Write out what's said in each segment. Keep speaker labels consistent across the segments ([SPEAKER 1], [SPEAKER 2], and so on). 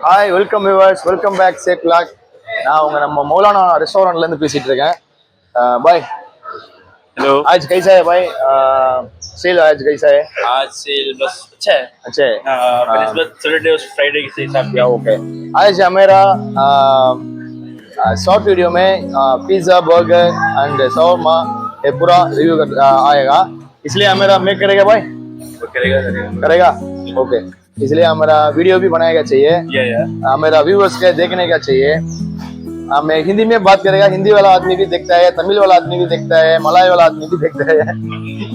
[SPEAKER 1] hi welcome viewers welcome back சேக் lock நான் உங்க நம்ம மௌலானா ரெஸ்டாரண்ட்ல இருந்து பேசிட்டு இருக்கேன் பாய்
[SPEAKER 2] हेलो
[SPEAKER 1] आज कैसा है भाई सेल आज कैसा है
[SPEAKER 2] आज सेल बस अच्छा है
[SPEAKER 1] अच्छा है
[SPEAKER 2] नस्बत सैटरडे और फ्राइडे के हिसाब
[SPEAKER 1] या ओके आज हमारा शॉर्ट वीडियो में पिज्ज़ा बर्गर एंड शवरमा ये पूरा रिव्यू आएगा इसलिए हमारा मेक करेगा भाई
[SPEAKER 2] से करेगा करेगा
[SPEAKER 1] करेगा ओके इसलिए हमारा वीडियो भी बनाएगा चाहिए
[SPEAKER 2] या या
[SPEAKER 1] हमारा व्यूवर्स के देखने का चाहिए हमें हिंदी में बात करेगा हिंदी वाला आदमी भी देखता है तमिल वाला आदमी भी देखता है मलाई वाला आदमी भी देखता है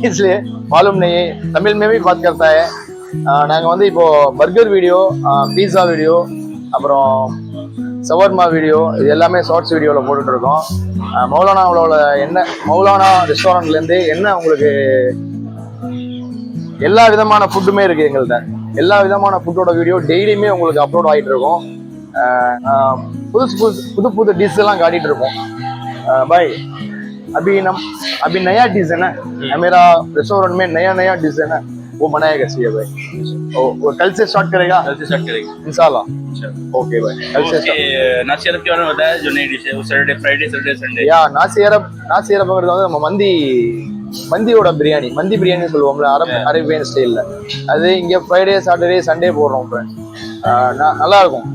[SPEAKER 1] इसलिए मालूम नहीं तमिल में भी बात करता है நாங்கள் வந்து இப்போ பர்கர் வீடியோ பீஸா வீடியோ அப்புறம் சவர்மா வீடியோ இது எல்லாமே ஷார்ட்ஸ் வீடியோவில் போட்டுட்டு இருக்கோம் அஹ் மௌலானாவோட என்ன மௌலானா ரெஸ்டாரண்ட்லேருந்து என்ன உங்களுக்கு எல்லா விதமான ஃபுட்டுமே இருக்கு எங்கள்கிட்ட எல்லா விதமான ஃபுட்டோட வீடியோ டெய்லியுமே உங்களுக்கு அப்லோட் ஆகிட்டு இருக்கும் அஹ் அஹ் புதுசு புதுசு புது புது டிஷ் எல்லாம் காட்டிட்டு இருப்போம் பாய் अभी नम अभी नया डिश है ना मेरा रेस्टोरेंट में नया नया डिश है ना वो बनाएगा चाहिए भाई वो, वो कल से स्टार्ट करेगा
[SPEAKER 2] कल से स्टार्ट करेंगे
[SPEAKER 1] इंशाल्लाह
[SPEAKER 2] अच्छा
[SPEAKER 1] ओके भाई कल से start.
[SPEAKER 2] नासिर के बारे में बताया जो नई डिश है वो सैटरडे फ्राइडे सैटरडे संडे
[SPEAKER 1] யா நாசி அரப் நாசி அரப்புங்கிறது வந்து நம்ம மந்தி மந்தியோட பிரியாணி. மந்தி பிரியாணி சொல்லுவோம்ல அரப் அரேபியன் ஸ்டைலில் அது இங்கே ஃப்ரைடே சாட்டர்டே சண்டே போடுறோம் நல்லா இருக்கும்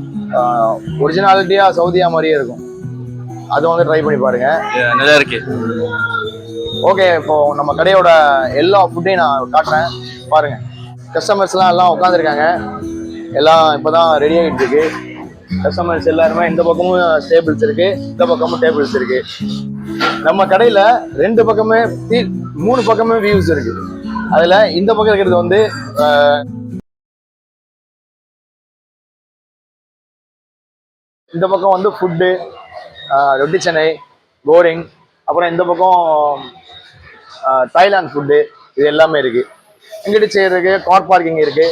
[SPEAKER 1] ஒரிஜினாலிட்டியாக சவுதியா மாதிரியே இருக்கும். அது வந்து ட்ரை பண்ணி பாருங்க.
[SPEAKER 2] நல்லா இருக்கு
[SPEAKER 1] ஓகே இப்போ நம்ம கடையோட எல்லா ஃபுட்டையும் நான் காட்டுறேன். பாருங்க. கஸ்டமர்ஸ்லாம் எல்லாம் உட்காந்துருக்காங்க எல்லாம் இப்போதான் ரெடி ஆகிட்டு இருக்கு. கஸ்டமர்ஸ் எல்லாருமே இந்த பக்கமும் டேபிள்ஸ் இருக்கு இந்த பக்கமும் டேபிள்ஸ் இருக்கு. நம்ம கடையில ரெண்டு பக்கமே மூணு பக்கமே வியூஸ் இருக்கு. அதுல இந்த பக்கம் இருக்கிறது வந்து இந்த பக்கம் வந்து ஃபுட்டு ரொட்டி சென்னை போரிங் அப்புறம் இந்த பக்கம் தாய்லாந்து ஃபுட்டு இது எல்லாமே இருக்கு. எங்கிட்ட செய்யறதுக்கு கார் பார்க்கிங் இருக்கு.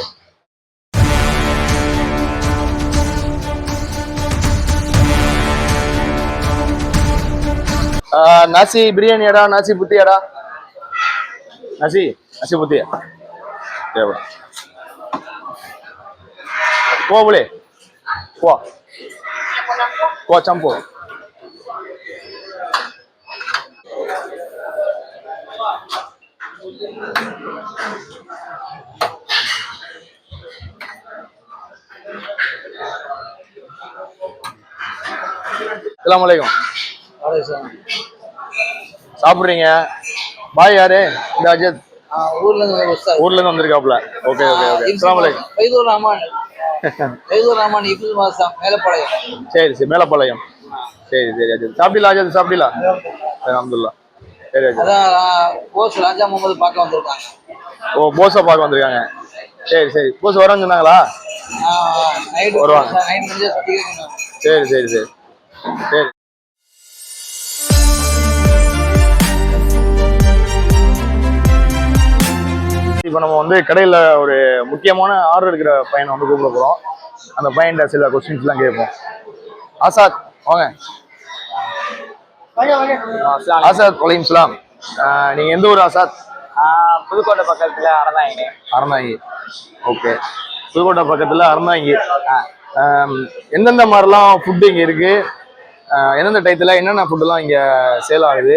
[SPEAKER 1] nasi biryani ada nasi putih ada nasi nasi putih ya coba kuah boleh kuah kuah campur Assalamualaikum. சாப்பிடுறீங்க? பாய் யாரு? இந்த அஜித்.
[SPEAKER 3] ஊர்ல இருந்து.
[SPEAKER 1] ஊர்ல இருந்து வந்திருக்காப்ல ஓகே ஓகே ஓகே. அஸ்ஸலாமு அலைக்கும்.
[SPEAKER 3] ஃபைதூர் ரஹ்மான். ஃபைதூர் ரஹ்மான் இப்துல் மாசம் மேலப்பாளையம்.
[SPEAKER 1] சரி சரி மேலப்பாளையம். சரி சரி அஜித். சாப்பிடலாம் அஜித்? சாப்பிடலாம் அப்துல்லா சரி அஜித்.
[SPEAKER 3] அதான் கோச் ராஜா முகமது பார்க்க வந்திருக்காங்க.
[SPEAKER 1] ஓ போஸை பார்க்க வந்திருக்காங்க. சரி சரி. போஸ் வரேன்னு சொன்னாங்களா? வருவாங்க. சரி சரி சரி. சரி. இப்போ நம்ம வந்து கடையில் ஒரு முக்கியமான ஆர்டர் இருக்கிற பையனை வந்து கூப்பிட போகிறோம் அந்த பையன்கிட்ட சில கொஸ்டின்ஸ்லாம் கேட்போம். ஆசாத் வாங்க. ஆசாத் வலையம் இஸ்லாம் நீங்கள் எந்த ஊர் ஆசாத்?
[SPEAKER 3] புதுக்கோட்டை பக்கத்துல அறந்தாங்க
[SPEAKER 1] அறந்தாங்கி ஓகே. புதுக்கோட்டை பக்கத்தில் அறந்தாங்கி எந்தெந்த மாதிரிலாம் ஃபுட்டு இங்கே இருக்கு? ஆஹ் எந்தெந்த டயத்தில் என்னென்ன ஃபுட்டுலாம் இங்கே சேல் ஆகுது?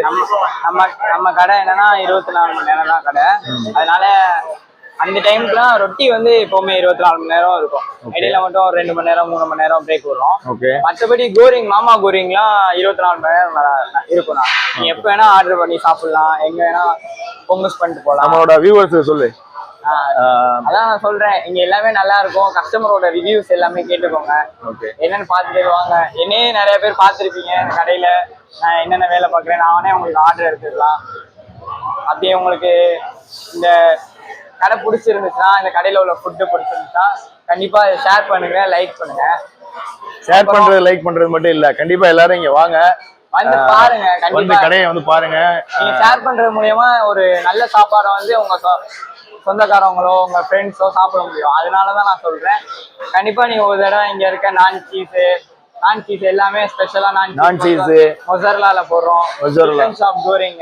[SPEAKER 4] நம்ம நம்ம கடை என்னன்னா இருபத்தி நாலு மணி நேரம் தான் கடை. அதனால அந்த டைம்க்குலாம் ரொட்டி வந்து எப்பவுமே இருபத்தி நாலு மணி நேரம் இருக்கும். இடையில மட்டும் ஒரு ரெண்டு மணி நேரம் மூணு மணி நேரம் பிரேக்
[SPEAKER 1] ஓகே.
[SPEAKER 4] மற்றபடி கோரிங் மாமா கோரிங்லாம் இருபத்தி நாலு மணி நேரம் நல்லா இருக்கும்ண்ணா நீ எப்போ வேணா ஆர்டர் பண்ணி சாப்பிடலாம். எங்க வேணா பொங்கஸ் பண்ணிட்டு போகலாம்
[SPEAKER 1] நம்மளோட வியூவர்ஸ் சொல்லு.
[SPEAKER 4] அதான் நான் சொல்றேன். இங்க எல்லாமே நல்லா இருக்கும். கஸ்டமரோட ரிவ்யூஸ் எல்லாமே கேட்டுக்கோங்க.
[SPEAKER 1] ஓகே.
[SPEAKER 4] என்னன்னு பார்த்துட்டு வாங்க. என்னையே நிறைய பேர் பார்த்துருப்பீங்க இந்த கடையில. நான் என்னென்ன வேலை பார்க்குறேன்? நானே உங்களுக்கு ஆர்டர் எடுத்துக்கலாம் அப்படியே உங்களுக்கு இந்த கடை பிடிச்சிருந்துச்சுன்னா இந்த கடையில உள்ள ஃபுட்டு பிடிச்சிருந்துச்சுன்னா கண்டிப்பா ஷேர் பண்ணுங்க லைக் பண்ணுங்க.
[SPEAKER 1] ஷேர் பண்றது லைக் பண்றது மட்டும் இல்ல. கண்டிப்பா எல்லாரும் இங்க வாங்க.
[SPEAKER 4] வந்து பாருங்க கண்டிப்பா.
[SPEAKER 1] கடையை வந்து பாருங்க.
[SPEAKER 4] நீங்க ஷேர் பண்றது மூலியமா ஒரு நல்ல சாப்பாடை வந்து உங்க சொந்தக்காரவங்களோ உங்க ஃப்ரெண்ட்ஸோ சாப்பிட முடியும். அதனாலதான் நான் சொல்றேன். கண்டிப்பா நீங்க ஒரு தடவை இங்க இருக்க நான் சீஸ் நான் சீஸ் எல்லாமே ஸ்பெஷலா நான்
[SPEAKER 1] நான் cheese.
[SPEAKER 4] மொசர்லால போடுறோம்.
[SPEAKER 1] Mozzarella.
[SPEAKER 4] ஷாப் கோரிங்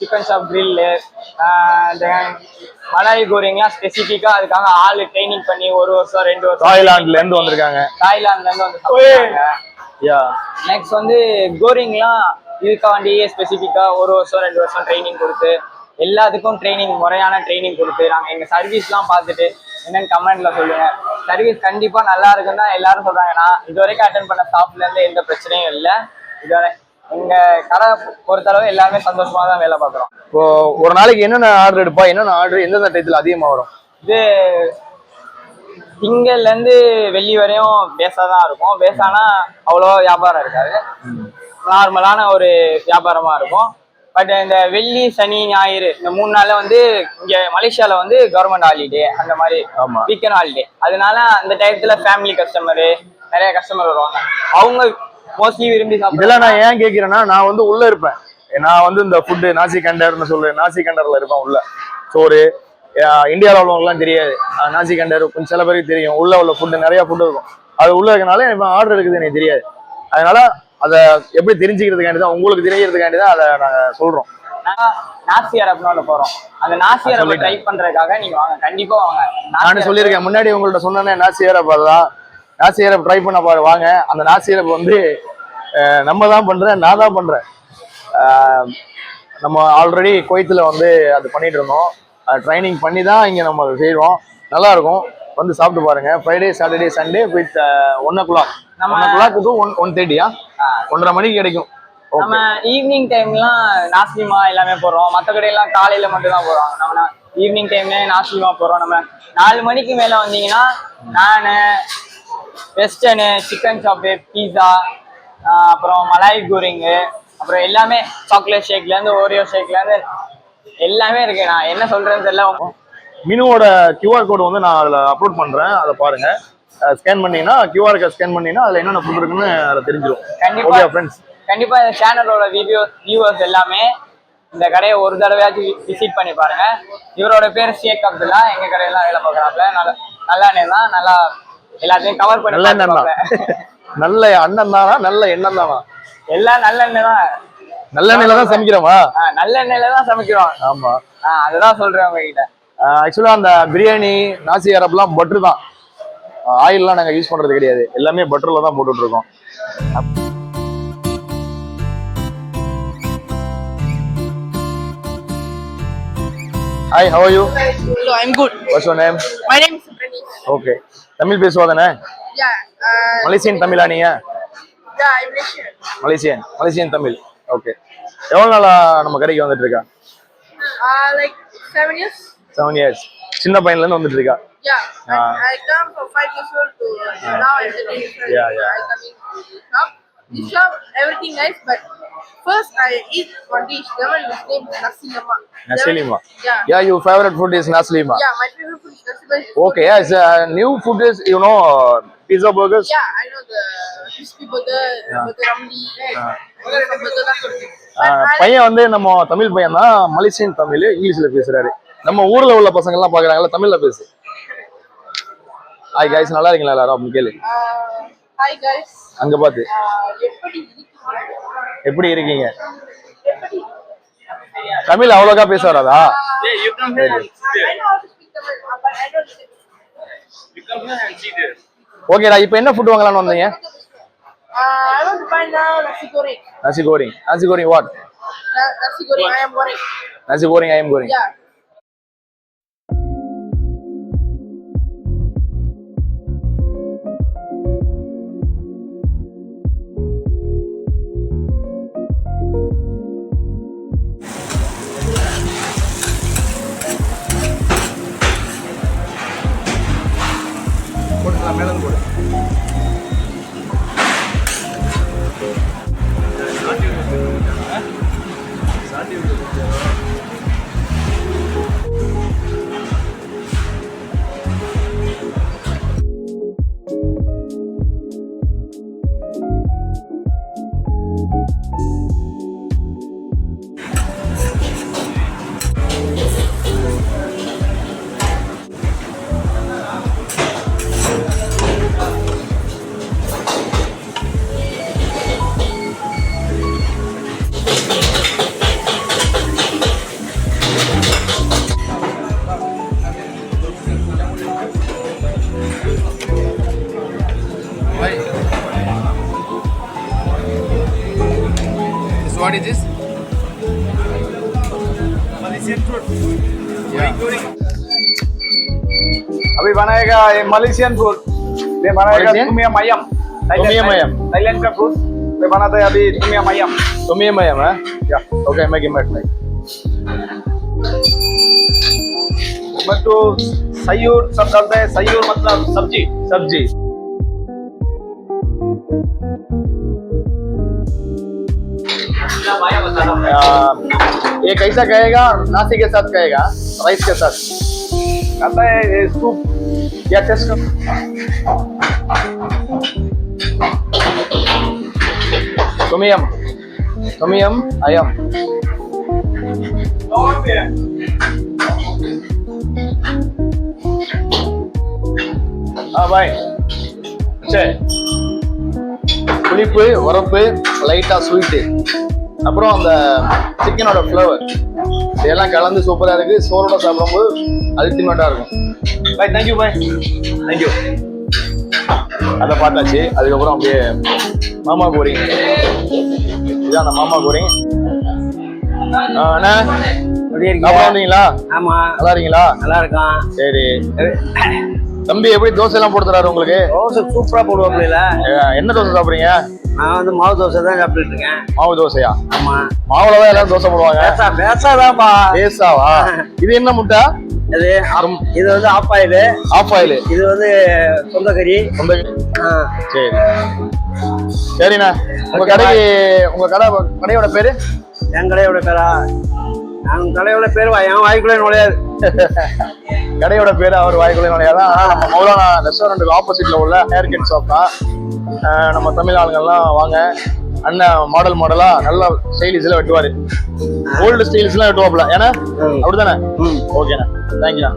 [SPEAKER 4] சிக்கன் ஷாப் கிரில்லு மலாய் கோரிங்லாம் ஸ்பெசிஃபிக்காக அதுக்காக ஆள் ட்ரைனிங் பண்ணி ஒரு வருஷம் ரெண்டு வருஷம்
[SPEAKER 1] தாய்லாந்துல இருந்து வந்திருக்காங்க.
[SPEAKER 4] தாய்லாந்துல இருந்து வந்து
[SPEAKER 1] யா.
[SPEAKER 4] நெக்ஸ்ட் வந்து கோரிங்லாம் இதுக்காண்டியே ஸ்பெசிஃபிக்காக ஒரு வருஷம் ரெண்டு வருஷம் ட்ரைனிங் கொடுத்து எல்லாத்துக்கும் ட்ரைனிங் முறையான ட்ரைனிங் கொடுத்து நாங்கள் எங்கள் சர்வீஸ்லாம் பார்த்துட்டு என்னன்னு கமெண்ட்ல சொல்லுங்க. சர்வீஸ் கண்டிப்பாக நல்லா இருக்குன்னு தான் எல்லாரும் சொல்றாங்க. நான் இது வரைக்கும் அட்டன் பண்ண ஸ்டாஃப்ல இருந்து எந்த பிரச்சனையும் இல்லை. இதுவரை எங்க கடை பொறுத்தளவு எல்லாருமே சந்தோஷமா தான் வேலை பார்க்குறோம்.
[SPEAKER 1] இப்போ ஒரு நாளைக்கு என்னென்ன ஆர்டர் எடுப்பா? என்னென்ன ஆர்டர் எந்தெந்த டயத்துல அதிகமா வரும்?
[SPEAKER 4] இது திங்கள்ல இருந்து வெள்ளி வரையும் பேஸா தான் இருக்கும். பேஸானா அவ்வளோ வியாபாரம் இருக்காது. நார்மலான ஒரு வியாபாரமா இருக்கும். பட் இந்த வெள்ளி சனி ஞாயிறு இந்த மூணு நாள்ல வந்து இங்க மலேசியால வந்து கவர்மெண்ட் ஹாலிடே அந்த மாதிரி. வீக்கெண்ட் ஹாலிடே அதனால அந்த டயத்துல ஃபேமிலி கஸ்டமரு நிறைய கஸ்டமர் வருவாங்க. அவங்க மோஸ்ட்லி விரும்பி
[SPEAKER 1] இதெல்லாம் நான் ஏன் கேட்கிறேன்னா நான் வந்து உள்ள இருப்பேன். நான் வந்து இந்த ஃபுட்டு நாசி கண்டர்னு சொல்றேன் நாசி கண்டர்ல இருப்பேன் உள்ள. சோறு இந்தியாவில் உள்ளவங்கலாம் தெரியாது. நாசி கண்டர் கொஞ்சம் சில பேருக்கு தெரியும். உள்ள உள்ள ஃபுட்டு நிறைய ஃபுட்டு இருக்கும். அது உள்ள இருக்கனால இப்போ ஆர்டர் இருக்குது எனக்கு தெரியாது. அதனால அதை எப்படி தெரிஞ்சுக்கிறதுக்காண்டி தான் உங்களுக்கு தெரியறதுக்காண்டி தான் அதை நாங்கள் சொல்றோம்.
[SPEAKER 4] நாங்க நாசி அரப்னு ஒன்று போறோம். அந்த நாசி அரபை ட்ரை பண்றதுக்காக நீங்க வாங்க. கண்டிப்பா வாங்க.
[SPEAKER 1] நானும் சொல்லியிருக்கேன். முன்னாடி உங்கள்ட்ட சொன்னேன் நாசி அரப் அதுதான் நாசி அரப் ட்ரை பண்ண பாரு வாங்க. அந்த நாசி அரப் வந்து நம்ம தான் பண்றேன் நான் தான் பண்றேன் நம்ம ஆல்ரெடி குவைத்தில் வந்து அது பண்ணிட்டு இருந்தோம். ட்ரைனிங் பண்ணி தான் இங்கே நம்ம செய்வோம் நல்லா இருக்கும். வந்து சாப்பிட்டு பாருங்க. Friday Saturday Sunday with one o'clock
[SPEAKER 4] நம்ம-
[SPEAKER 1] கிளாக் டு ஒன் ஒன் தேர்ட்டியா ஒன்றரை மணிக்கு கிடைக்கும்.
[SPEAKER 4] நம்ம ஈவினிங் டைம்லாம் நாஸ்லிமா எல்லாமே போடுறோம். மற்ற கடையெல்லாம் காலையில மட்டும் தான் போடுவாங்க. நம்ம ஈவினிங் டைம்ல நாஸ்லிமா போடுறோம். நம்ம நாலு மணிக்கு மேல வந்தீங்கன்னா நானு வெஸ்டர்னு சிக்கன் சாப்பு பீஸா அப்புறம் மலாய் கூரிங்கு அப்புறம் எல்லாமே சாக்லேட் ஷேக்ல இருந்து ஓரியோ ஷேக்ல இருந்து எல்லாமே இருக்கு. நான் என்ன சொல்றேன்னு தெரியல.
[SPEAKER 1] மினுவோட கியூஆர் கோடு வந்து நான் அதில் அப்லோட் பண்ணுறேன் அதை பாருங்க. ஸ்கேன் பண்ணீங்கன்னா கியூஆர் ஸ்கேன் பண்ணீங்கன்னா அதில் என்னென்ன ஃபுட் இருக்குன்னு அதில் தெரிஞ்சிடும்
[SPEAKER 4] கண்டிப்பா.
[SPEAKER 1] ஓகே ஃப்ரெண்ட்ஸ்
[SPEAKER 4] கண்டிப்பா இந்த சேனலோட வீடியோ வியூவர்ஸ் எல்லாமே இந்த கடையை ஒரு தடவையாச்சும் விசிட் பண்ணி பாருங்க. இவரோட பேர் ஷேக் அப்துல்லா. எங்க கடையெல்லாம் வேலை பார்க்குறாப்புல. நல்ல நல்ல அண்ணன் தான். நல்லா எல்லாத்தையும் கவர் பண்ணி
[SPEAKER 1] நல்ல
[SPEAKER 4] பார்த்துப்பாப்புல.
[SPEAKER 1] நல்ல அண்ணன் தானா? நல்ல எண்ணம் தானா?
[SPEAKER 4] எல்லாம் நல்ல எண்ணெய் தான்.
[SPEAKER 1] நல்ல எண்ணெயில தான் சமைக்கிறோமா?
[SPEAKER 4] நல்ல எண்ணெயில தான் சமைக்கிறோம்.
[SPEAKER 1] ஆமா.
[SPEAKER 4] அதுதான் சொல்றேன் உங்ககிட்ட.
[SPEAKER 1] ஆக்சுவலா அந்த பிரியாணி நாசி அரப்லாம் பட்டர் தான் ஆயில்லாம் நாங்க யூஸ் பண்றது கிடையாது. எல்லாமே பட்டர்ல தான் போட்டுட்டு இருக்கோம் hi how you
[SPEAKER 5] Hello, I'm good.
[SPEAKER 1] What's your name
[SPEAKER 5] My name is Pranish.
[SPEAKER 1] Okay Tamil பேசுவாதானே?
[SPEAKER 5] Yeah, uh,
[SPEAKER 1] Malaysian தமிழா நீங்க?
[SPEAKER 5] Yeah, I'm Malaysian.
[SPEAKER 1] Malaysian. Malaysian Tamil. Okay எவ்வளவு நாளா நம்ம கடைக்கு வந்துட்டு இருக்கா
[SPEAKER 5] Uh, like seven years.
[SPEAKER 1] Seven years சின்ன பையன்ல இருந்து வந்துட்டு இருக்கா
[SPEAKER 5] Yeah,
[SPEAKER 1] Ah.
[SPEAKER 5] I, I come from five years old to now I'm the years
[SPEAKER 1] Yeah, yeah.
[SPEAKER 5] I come in this shop. This shop, everything nice, but first I eat one dish. That one is named Nasi Lemak. That one-
[SPEAKER 1] Nasilima.
[SPEAKER 5] Yeah.
[SPEAKER 1] Yeah, your favorite food is naslima.
[SPEAKER 5] Yeah, my favorite food is Nasi Lemak.
[SPEAKER 1] Okay, yes, uh, new food is, you know, pizza burgers.
[SPEAKER 5] Yeah, I know the crispy burger, burger ramli,
[SPEAKER 1] Ah.
[SPEAKER 5] burger from burger தான் சொல்றேன்.
[SPEAKER 1] Uh,
[SPEAKER 5] But I-
[SPEAKER 1] பையன் வந்து நம்ம தமிழ் பையன் தான் Malaysian Tamil இங்கிலீஷ்ல பேசுறாரு நம்ம ஊர்ல உள்ள பசங்க எல்லாம் பாக்குறாங்கல்ல தமிழ்ல பேசு ஹாய் guys நல்லா இருக்கீங்களா எல்லாரும் அப்படின்னு கேளு
[SPEAKER 5] Uh, hi guys.
[SPEAKER 1] அங்க பாத்து
[SPEAKER 5] Uh, எப்படி இருக்கீங்க?
[SPEAKER 1] எப்படி இருக்கீங்க தமிழ் அவ்வளோக்கா பேச வராதா
[SPEAKER 5] uh.
[SPEAKER 1] ஓகேடா இப்போ என்ன ஃபுட் வாங்கலாம்னு வந்தீங்க
[SPEAKER 5] Uh. Nasi goreng
[SPEAKER 1] nasi goreng what
[SPEAKER 5] Na- nasi goreng ayam goreng.
[SPEAKER 1] Nasi goreng ayam goreng
[SPEAKER 5] Yeah.
[SPEAKER 1] மேலே போடு what
[SPEAKER 4] मलेशियन फ्रूट ये बनाएगा तुमिया मयम
[SPEAKER 1] तुमिया मयम
[SPEAKER 4] थाईलैंड का फ्रूट ये बनाता है अभी तुमिया मयम
[SPEAKER 1] तुमिया मयम है या ओके मैं गिव
[SPEAKER 4] इट लाइक ಮತ್ತು सब डालते हैं ಹೈ मतलब सब्ज़ी
[SPEAKER 1] सब्ज़ी ಸಬ್ಜಿ ये कैसा कहेगा? नासी के साथ कहेगा? राइस के साथ?
[SPEAKER 4] आता है ये सूप
[SPEAKER 1] या टेस्ट कर तुमियम तुमियम अयम हाँ भाई சரி புளிப்பு உரப்பு லைட்டாக ஸ்வீட்டு அப்புறம் அந்த சிக்கனோட ஃப்ளவர் இதெல்லாம் கலந்து சூப்பராக இருக்குது சோறோட சாப்பிடும்போது அல்டிமேட்டாக இருக்கும். பாய் தேங்க்யூ பாய் தேங்க்யூ அதை பார்த்தாச்சு. அதுக்கப்புறம் அப்படியே மாமா கோரிங் இதான் அந்த மாமா கோரிங் அண்ணா. வந்தீங்களா?
[SPEAKER 3] ஆமா.
[SPEAKER 1] நல்லா இருக்கீங்களா?
[SPEAKER 3] நல்லா இருக்கான்
[SPEAKER 1] சரி. தம்பி எப்படி தோசை எல்லாம் போட்டு தராரு உங்களுக்கு?
[SPEAKER 3] தோசை சூப்பரா போடுவாப்புல
[SPEAKER 1] அஹ், என்ன தோசை சாப்பிடுறீங்க?
[SPEAKER 3] நான் வந்து மாவு தோசை தான் இருக்கேன்.
[SPEAKER 1] மாவு தோசையா?
[SPEAKER 3] ஆமா.
[SPEAKER 1] மாவுல தான் எல்லாரும் தோசை போடுவாங்க.
[SPEAKER 3] பேசா பேசாதாப்பா
[SPEAKER 1] பேசாவா? இது என்ன முட்டை?
[SPEAKER 3] இது இது வந்து ஆப் ஆயில்
[SPEAKER 1] ஆஃப் ஆயில்
[SPEAKER 3] இது வந்து சொந்த கறி
[SPEAKER 1] சொந்த சரி. சரிண்ணா. உங்க கடைக்கு உங்க கடை கடையோட பேரு?
[SPEAKER 3] என் கடையோட பேரா? என் கடையோட பேர் என் வாய்க்குள்ளே நுழையாது.
[SPEAKER 1] கடையோட பேரு அவர் வாய்க்குள்ளே நுழையாதான் ஆனா நம்ம மௌலானா ரெஸ்டாரண்ட்டுக்கு ஆப்போசிட்ல உள்ள ஹேர் கட் ஷாப் தான் நம்ம தமிழ் ஆளுங்கெல்லாம் வாங்க. அண்ணன் மாடல் மாடலா நல்ல ஸ்டைலிஷ்ல வெட்டுவாரு. ஓல்டு ஸ்டைலிஷ்லாம் வெட்டுவாப்ல ஏன்னா. அப்படிதானே. ஓகேண்ணா தேங்க்யூண்ணா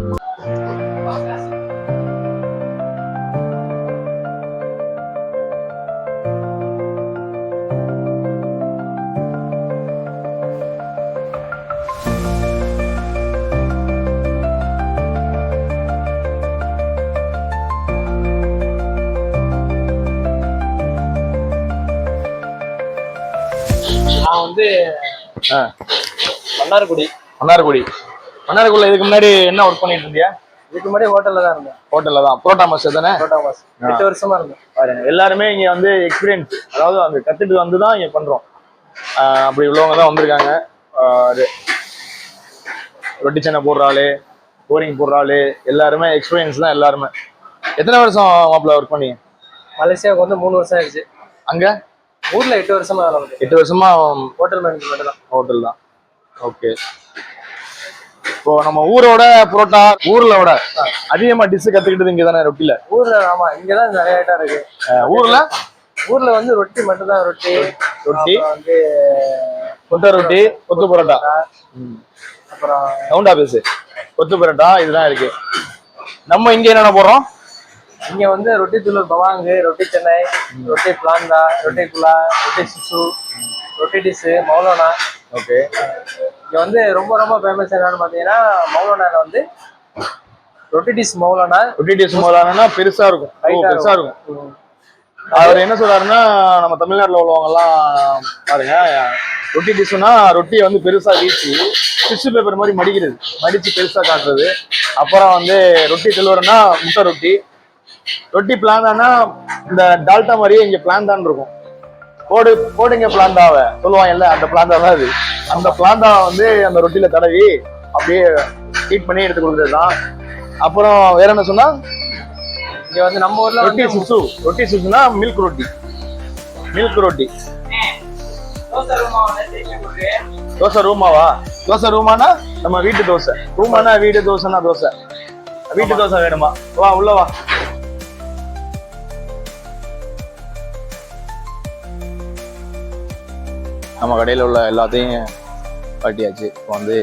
[SPEAKER 4] மன்னார்குடி.
[SPEAKER 1] மன்னார்குடி. மன்னார்குடியில் இதுக்கு முன்னாடி என்ன ஒர்க் பண்ணிட்டு இருந்தியா?
[SPEAKER 4] இதுக்கு முன்னாடி ஹோட்டல்ல தான் இருந்தேன்.
[SPEAKER 1] ஹோட்டல்ல தான். புரோட்டா மாஸ்டர் தானே
[SPEAKER 4] புரோட்டா மாஸ் எட்டு வருஷமா இருந்தேன்.
[SPEAKER 1] பாருங்க எல்லாருமே இங்க வந்து எக்ஸ்பீரியன்ஸ் அதாவது அங்க கத்துட்டு வந்து தான் இங்க பண்றோம். அப்படி உள்ளவங்க தான் வந்திருக்காங்க. ரொட்டி சென்னை போடுற ஆளு போரிங் போடுற ஆளு எல்லாருமே எக்ஸ்பீரியன்ஸ் தான் எல்லாருமே. எத்தனை வருஷம் மாப்பிள்ள ஒர்க் பண்ணி
[SPEAKER 4] மலேசியாவுக்கு வந்து மூணு வருஷம் ஆயிடுச்சு.
[SPEAKER 1] அங்க?
[SPEAKER 4] ஊர்ல எட்டு வருஷமா வேலை.
[SPEAKER 1] எட்டு வருஷமா
[SPEAKER 4] ஹோட்டல் மேனேஜ்மெண்ட் தான்.
[SPEAKER 1] ஹோட்டல் தான். ஓகே இப்போ நம்ம ஊரோட புரோட்டா ஊர்ல விட அதிகமா டிஷ் கத்துக்கிட்டது இங்க தானே ரொட்டில?
[SPEAKER 4] ஊர்ல ஆமா இங்கதான் நிறைய ஐட்டம் இருக்கு.
[SPEAKER 1] ஊர்ல?
[SPEAKER 4] ஊர்ல வந்து ரொட்டி மட்டும் தான் ரொட்டி.
[SPEAKER 1] ரொட்டி.
[SPEAKER 4] வந்து
[SPEAKER 1] ரொட்டி கொத்து பரோட்டா.
[SPEAKER 4] அப்புறம்
[SPEAKER 1] சவுண்டா பேசு கொத்து பரோட்டா இதுதான் இருக்கு. நம்ம இங்க என்னென்ன போடுறோம்?
[SPEAKER 4] இங்க வந்து ரொட்டி துளு பவாங்கு ரொட்டி சென்னை ரொட்டி பிளாந்தா ரொட்டி குலா ரொட்டி சிசு ரொட்டி டிஷு மௌலோனா.
[SPEAKER 1] ஓகே.
[SPEAKER 4] இங்க வந்து ரொம்ப ரொம்ப ஃபேமஸ் என்னன்னு பாத்தீங்கன்னா மௌலோனால வந்து ரொட்டி டிஷ் மௌலோனா.
[SPEAKER 1] ரொட்டி டிஷ் முதலானா பெருசா இருக்கும். பெருசா இருக்கும். அவர் என்ன சொல்றாருன்னா நம்ம தமிழ்நாட்டுல உள்ளவங்க எல்லாம் பாருங்க ரொட்டி டிஷ்னா ரொட்டியை வந்து பெருசா வீசி டிஷ்யூ பேப்பர் மாதிரி மடிக்கிறது மடிச்சு பெருசா காட்டுறது. அப்புறம் வந்து ரொட்டி சில்வர்னா முட்டை ரொட்டி ரொட்டி பிளாந்தானா இந்த டால்டா மாதிரியே இங்க பிளாந்தான் இருக்கும். போடு போடுங்க பிளாந்தாவை சொல்லுவாங்கல்ல அந்த பிளாந்தா தான் அது. அந்த பிளாந்தாவை வந்து அந்த ரொட்டியில தடவி அப்படியே ஹீட் பண்ணி எடுத்து கொடுக்குறது தான் அப்புறம் வேற என்ன சொன்னா?
[SPEAKER 4] இங்க வந்து நம்ம ஊர்ல
[SPEAKER 1] ரொட்டி சுசு. ரொட்டி சுசுனா மில்க் ரொட்டி. மில்க் ரொட்டி. தோசை ரூமாவா? தோசை ரூமானா நம்ம வீட்டு தோசை. ரூமானா வீடு தோசைனா தோசை. வீட்டு தோசை வேணுமா? வா உள்ள வா. நம்ம கடையில் உள்ள எல்லாத்தையும் காட்டியாச்சு. இப்போ வந்து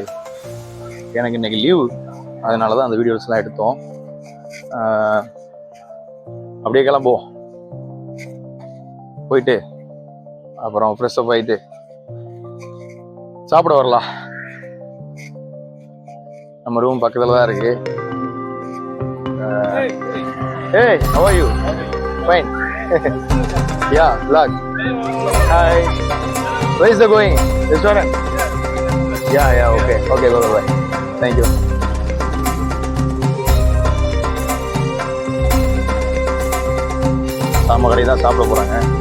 [SPEAKER 1] எனக்கு இன்னைக்கு லீவு அதனால தான் அந்த வீடியோஸ்லாம் எடுத்தோம். அப்படியே கிளம்புவோம். போயிட்டு அப்புறம் ஃப்ரெஷ் அப் ஆயிட்டு சாப்பிட வரலாம். நம்ம ரூம் பக்கத்துல தான் இருக்கு. ஏய் are you? Fine. Yeah vlog. Hi. Where is the going? Restaurant? Yeah, yeah, okay. Okay, go, go, bye. Thank you. சாம கடை தான் சாப்பிட போகிறாங்க